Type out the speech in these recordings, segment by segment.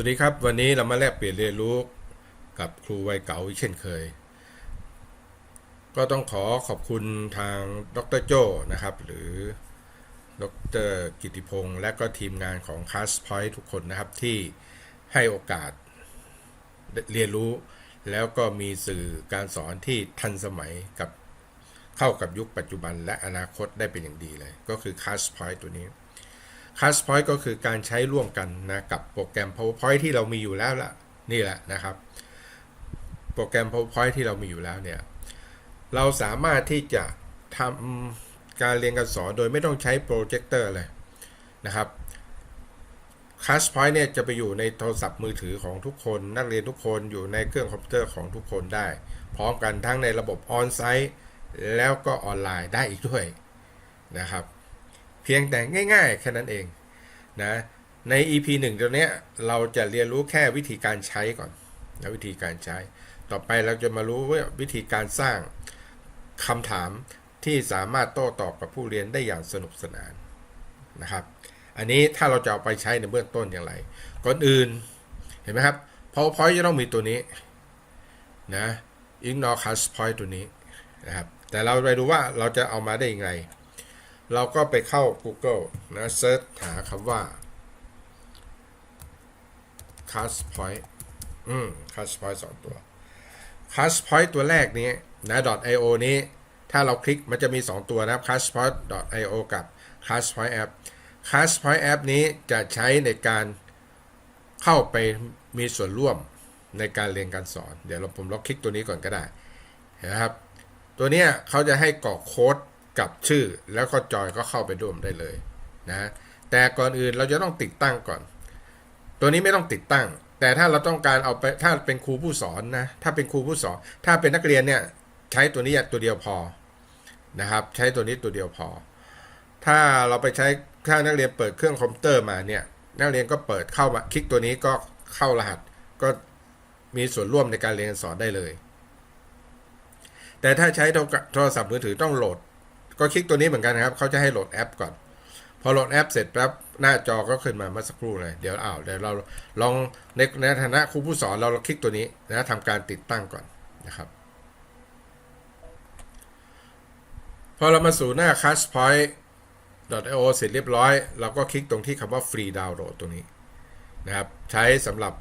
วัสดีครับ วันนี้เรามาแลกเปลี่ยนเรียนรู้กับครูวัยเก่าอีกเช่นเคย ก็ต้องขอขอบคุณทางดรโจนะครับ หรือดรกิติพงศ์และก็ทีมงานของ c a s Point ทุกคนนะครับที่ให้โอกาสเรียนรู้ แล้วก็มีสื่อการสอนที่ทันสมัยกับเข้ากับยุคปัจจุบันและอนาคตได้เป็นอย่างดีเลย ก็คือ c a s Point ตัวนี้ c a s Point ก็คือการใช้ร่วมกันนะกับโปรแกรม PowerPoint ที่เรามีอยู่แล้วล่ะนี่แหละนะครับ โปรแกรม PowerPoint ที่เรามีอยู่แล้วเนี่ยเราสามารถที่จะทำการเรียนการสอนโดยไม่ต้องใช้โปรเจคเตอร์เลยนะครับ c a s Point เนี่ยจะไปอยู่ในโทรศัพท์มือถือของทุกคน นักเรียนทุกคนอยู่ในเครื่องคอมพิวเตอร์ของทุกคนได้ พร้อมกันทั้งในระบบออนไซต์แล้วก็ออนไลน์ได้อีกด้วยนะครับ พียงแต่ง่ายๆ แค่นั้นเองนะใน EP 1 ตัวเนี้ยเราจะเรียนรู้แค่วิธีการใช้ก่อนนะวิธีการใช้ ต่อไปเราจะมารู้ว่าวิธีการสร้างคำถามที่สามารถโต้ตอบกับผู้เรียนได้อย่างสนุกสนานนะครับ อันนี้ถ้าเราจะเอาไปใช้ในเบื้องต้นอย่างไร ก่อนอื่นเห็นไหมครับ PowerPoint จะต้องมีตัวนี้นะ ignore cast point ตัวนี้นะครับแต่เราไปดูว่าเราจะเอามาได้ยังไง เราก็ไปเข้า Google นะเซิร์ชหาคำว่า cast point อืม cast point สองตัว cast point ตัวแรกนี้นะ .io นี้ ถ้าเราคลิกมันจะมี 2 ตัวนะครับ castpoint.io กับ castpoint app castpoint app นี้จะใช้ในการเข้าไปมีส่วนร่วมในการเรียนการสอน เดี๋ยวเราผมลองคลิกตัวนี้ก่อนก็ได้นะครับ ตัวเนี้ยเขาจะให้กรอกโค้ด กับชื่อแล้วก็จอยก็เข้าไปร่วมได้เลยนะแต่ก่อนอื่นเราจะต้องติดตั้งก่อน ตัวนี้ไม่ต้องติดตั้ง แต่ถ้าเราต้องการเอาไปถ้าเป็นครูผู้สอนนะถ้าเป็นครูผู้สอน ถ้าเป็นนักเรียนเนี่ยใช้ตัวนี้ตัวเดียวพอนะครับ ใช้ตัวนี้ตัวเดียวพอ ถ้าเราไปใช้ถ้านักเรียนเปิดเครื่องคอมพิวเตอร์มาเนี่ยนักเรียนก็เปิดเข้ามาคลิกตัวนี้ก็เข้ารหัสก็มีส่วนร่วมในการเรียนสอนได้เลย แต่ถ้าใช้โทรศัพท์มือถือต้องโหลด ก็คลิกตัวนี้เหมือนกันนะครับ เขาจะให้โหลดแอปก่อน พอโหลดแอปเสร็จปั๊บหน้าจอก็ขึ้นมาเมื่อสักครู่เลย เดี๋ยวอ้าวเดี๋ยวเราลองในในฐานะครูผู้สอนเราคลิกตัวนี้นะทำการติดตั้งก่อนนะครับพอเรามาสู่หน้า castpoint.io เสร็จเรียบร้อย เราก็คลิกตรงที่คำว่า free download ตรงนี้นะครับ ใช้สำหรับ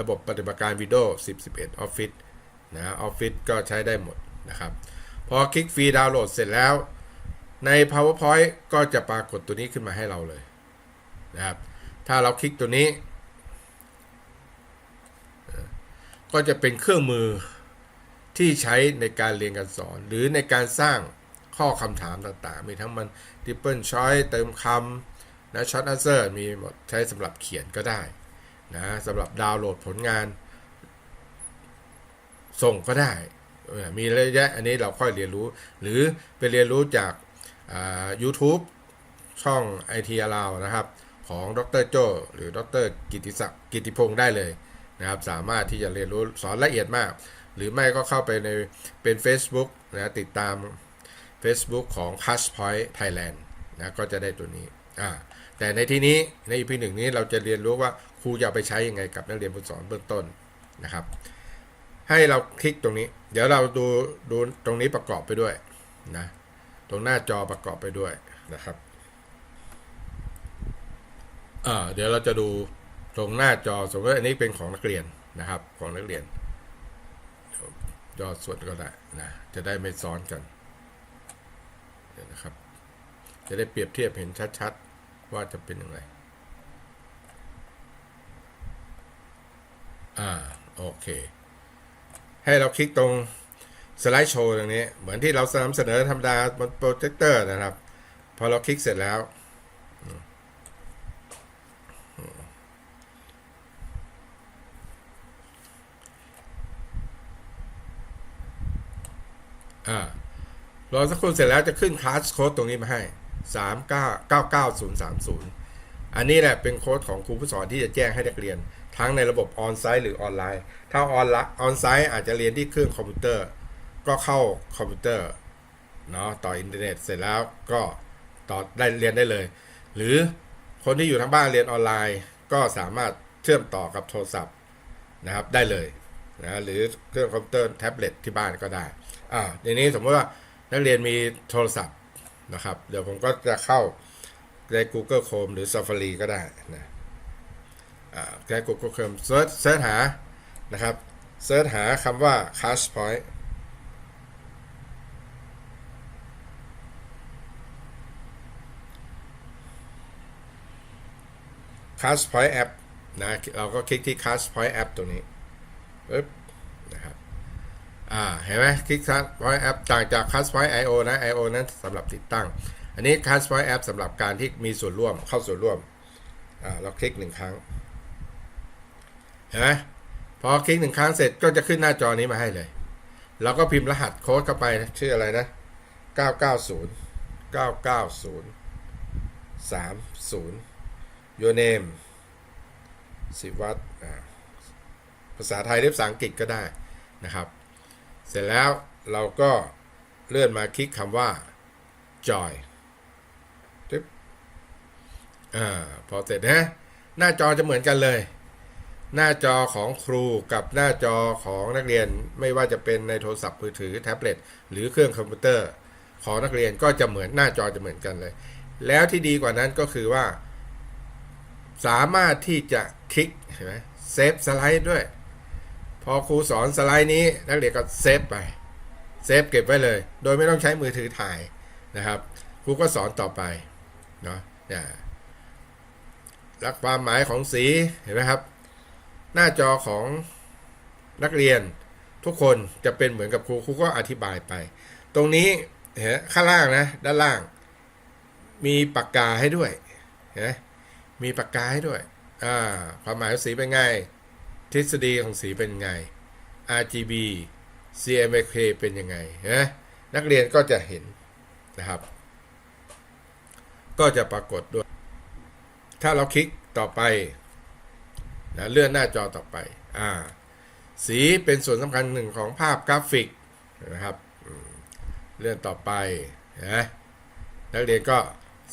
ระบบปฏิบัติการ Windows 10 11 Office นะ Office ก็ใช้ได้หมดนะครับ พอคลิกฟรีดาวน์โหลดเสร็จแล้ว ใน PowerPoint ก็จะปรากฏตัวนี้ขึ้นมาให้เราเลยนะครับ ถ้าเราคลิกตัวนี้ ก็จะเป็นเครื่องมือที่ใช้ในการเรียนการสอน หรือในการสร้างข้อคำถามต่างๆ มีทั้งมัน triple choice เติมคำนะ short answer มีหมดใช้สำหรับเขียนก็ได้นะสำหรับดาวน์โหลดผลงาน ส่งก็ได้ มีระแยะอันนี้เราค่อยเรียนรู้ หรือไปเรียนรู้จาก YouTube ช่อง IT เรานะครับของดรโจหรือดรกิติศักดิ์กิติพงศ์ได้เลยนะครับ สามารถที่จะเรียนรู้สอนละเอียดมาก หรือไม่ก็เข้าไปในเป็น Facebook นะติดตาม Facebook ของ c a s h Point Thailand นะก็จะได้ตัวนี้อ่าแต่ในที่นี้ใน EP หนึ่งนี้เราจะเรียนรู้ว่าครูจะไปใช้ยังไงกับนักเรียนผู้สอนเบื้องต้นนะครับ ให้เราคลิกตรงนี้ เดี๋ยวเราดูดูตรงนี้ประกอบไปด้วยนะตรงหน้าจอประกอบไปด้วยนะครับเดี๋ยวเราจะดูตรงหน้าจอสมมติอันนี้เป็นของนักเรียนนะครับ ของนักเรียนยอดส่วนก็ได้นะจะได้ไม่ซ้อนกันเดี๋ยวนะครับ จะได้เปรียบเทียบเห็นชัดๆ ว่าจะเป็นยังไงอ่าโอเค ให้เราคลิกตรงสไลด์โชว์ตรงนี้ เหมือนที่เรานำเสนอธรรมดาบนโปรเจคเตอร์นะครับ พอเราคลิกเสร็จแล้ว อ่ารอสักครู่เสร็จแล้วจะขึ้นคลาสโค้ดตรงนี้มาให้ 3 9 9 9 0 3 0 อันนี้แหละเป็นโค้ดของครูผู้สอนที่จะแจ้งให้นักเรียน ทั้งในระบบออนไซต์หรือออนไลน์ ถ้าออนไลน์ออนไซต์อาจจะเรียนที่เครื่องคอมพิวเตอร์ ก็เข้าคอมพิวเตอร์เนาะต่ออินเทอร์เน็ตเสร็จแล้วก็ต่อได้เรียนได้เลย หรือคนที่อยู่ทั้งบ้านเรียนออนไลน์ ก็สามารถเชื่อมต่อกับโทรศัพท์นะครับได้เลยนะหรือเครื่องคอมพิวเตอร์แท็บเล็ตที่บ้านก็ได้อ่าทีนี้สมมติว่านักเรียนมีโทรศัพท์นะครับ เดี๋ยวผมก็จะเข้าใน Google Chrome หรือ Safari ก็ได้นะ อ่าใช้ Google Chrome เซิร์ชเซิร์ชหานะครับเซิร์ชหาคำว่า Cash Point คัสพอยต์แอปนะเราก็คลิกที่ Cast Point App ตรงนี้ปึ๊บนะครับอ่าเห็นไหมคลิก Cast Point App ต่างจาก Cast Point IO นะ IO นั้นสำหรับติดตั้ง อันนี้ Cast Point App สำหรับการที่มีส่วนร่วมเข้าส่วนร่วมอ่าเราคลิกหนึ่งครั้ง ห็นไหมพอคลิกหนึ่งครั้งเสร็จก็จะขึ้นหน้าจอนี้มาให้เลย เราก็พิมพ์รหัสโค้ดเข้าไปชื่ออะไรนะ 990 990 30 your name สิวัตภาษาไทยหรือภาษาอังกฤษก็ได้นะครับ เสร็จแล้วเราก็เลื่อนมาคลิกคำว่า joy ตึ๊บอ่าพอเสร็จนะหน้าจอจะเหมือนกันเลย หน้าจอของครูกับหน้าจอของนักเรียนไม่ว่าจะเป็นในโทรศัพท์มือถือแท็บเล็ตหรือเครื่องคอมพิวเตอร์ของนักเรียนก็จะเหมือนหน้าจอจะเหมือนกันเลย แล้วที่ดีกว่านั้นก็คือว่า สามารถที่จะคลิกเห็นไหมเซฟสไลด์ด้วย พอครูสอนสไลด์นี้นักเรียนก็เซฟไปเซฟเก็บไว้เลย โดยไม่ต้องใช้มือถือถ่ายนะครับครูก็สอนต่อไปเนาะเนี่ยหลักความหมายของสีเห็นไหมครับ หน้าจอของนักเรียนทุกคนจะเป็นเหมือนกับครูครูก็อธิบายไป ตรงนี้เห็นข้างล่างนะ ด้านล่าง มีปากกาให้ด้วยเห็นมมีปากกาให้ด้วยอ่าความหมายของสีเป็นไง ทฤษฎีของสีเป็นไง RGB CMYK เป็นยังไงนะนักเรียนก็จะเห็นนะครับ ก็จะปรากฏด้วย ถ้าเราคลิกต่อไป นะเลื่อนหน้าจอต่อไปอ่าสีเป็นส่วนสำคัญหนึ่งของภาพกราฟิกนะครับเลื่อนต่อไปนะนักเรียนก็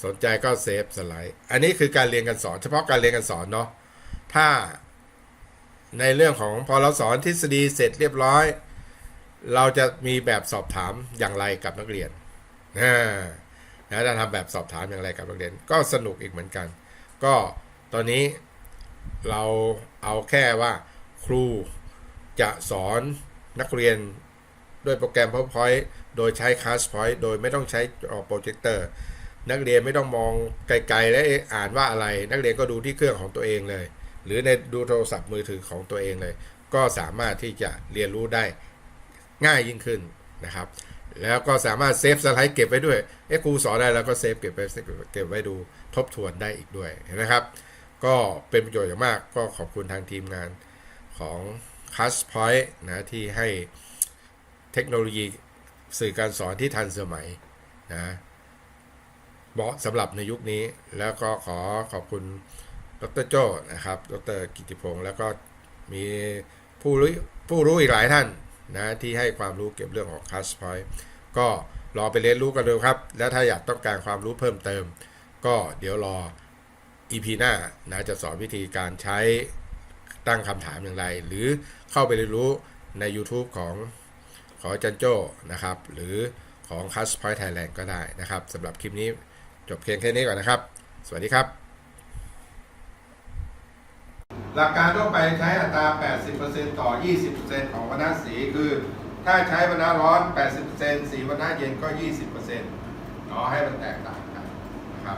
สนใจก็เซฟสไลด์อันนี้คือการเรียนการสอน เฉพาะการเรียนการสอนเนาะถ้าในเรื่องของพอเราสอนทฤษฎีเสร็จเรียบร้อย เราจะมีแบบสอบถามอย่างไรกับนักเรียนนะนะจะทำแบบสอบถามอย่างไรกับนักเรียน ก็สนุกอีกเหมือนกัน ก็ตอนนี้ เราเอาแค่ว่าครูจะสอนนักเรียนด้วยโปรแกรม PowerPoint โดยใช้ ClassPoint โดยไม่ต้องใช้จอโปรเจคเตอร์นักเรียนไม่ต้องมองไกลๆ และอ่านว่าอะไร นักเรียนก็ดูที่เครื่องของตัวเองเลย หรือในดูโทรศัพท์มือถือของตัวเองเลย ก็สามารถที่จะเรียนรู้ได้ง่ายยิ่งขึ้นนะครับ แล้วก็สามารถเซฟสไลด์เก็บไว้ด้วยเอ้ครูสอนได้แล้วก็เซฟเก็บไว้เก็บไว้ดูทบทวนได้อีกด้วยนะครับ ก็เป็นประโยชน์อย่างมาก ก็ขอบคุณทางทีมงานของ c a s Point นะที่ให้เทคโนโลยีสื่อการสอนที่ทันสมัยนะเหมาะสำหรับในยุคนี้ แล้วก็ขอขอบคุณดรโจ้นะครับ ดรกิติพงศ์แล้วก็มีผู้รู้ผู้รู้อีกหลายท่านนะที่ให้ความรู้เกี่ยวกับเรื่องของ c a s Point ก็รอไปเรียนรู้กันดูครับ แล้วถ้าอยากต้องการความรู้เพิ่มเติม ก็เดี๋ยวรอ EP หน้านะจะสอนวิธีการใช้ตั้งคำถามอย่างไร หรือเข้าไปเรียนรู้ใน YouTube ของของจันโจ้นะครับ หรือของ Cash Point Thailand ก็ได้นะครับสำหรับคลิปนี้จบเพียงแค่นี้ก่อนนะครับ สวัสดีครับ หลักการทั่วไปใช้อัตรา 80%ต่อ 20%ของวรรณสีคือ ถ้าใช้วรรณร้อน 80%สีวรรณเย็นก็ 20%เนาะให้มันแตกต่างกันนะครับ